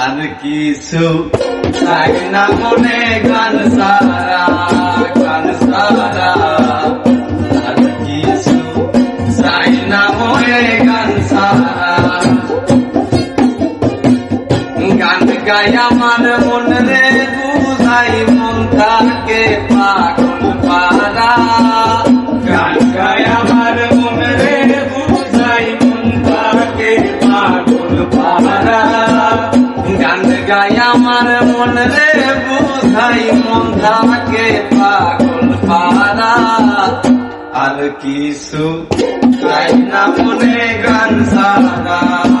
আর কিছু চাই না মনে গান সারা গান সারা। আর কিছু চাই না মনে গান সারা। গান গাই আমার মন রে বুঝাই, মন থাকে পাগল পারা গান গাই আমার মন রে বুঝাই, মন থাকে পাগল পারা গাই আমার মন রে, বুঝাই মন থাকে পাগল পারা আর কিছু গাই না মনে গান সারা গান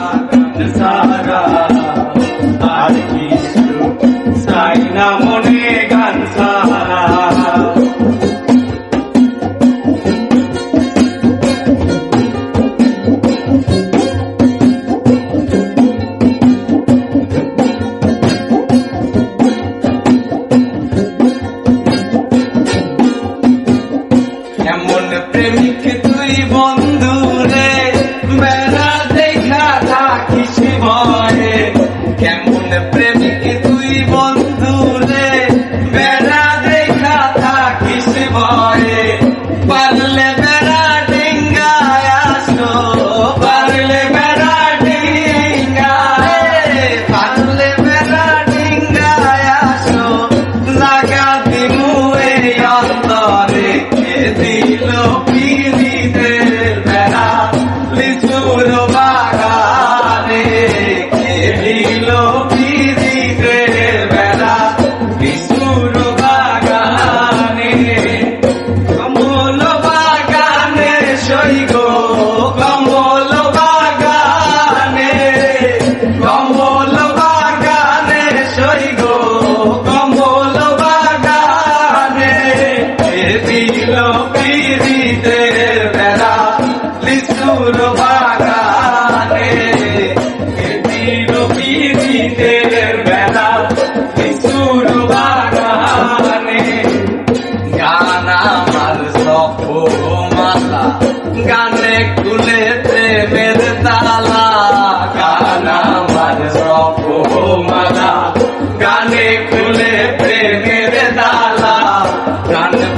সারা। আর কিছু চাই না Krishna.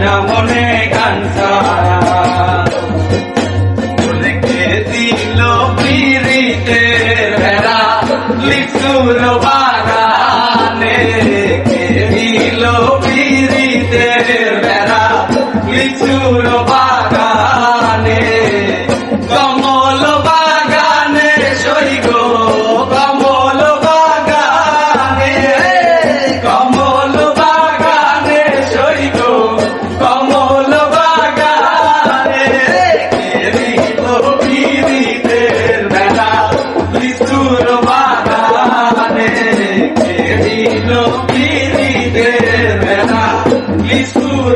না মনে গান পিরিতে ভেড়া লিচুর বাগানে? কে দিল পিরিতে ভেড়া লিচুর Jesus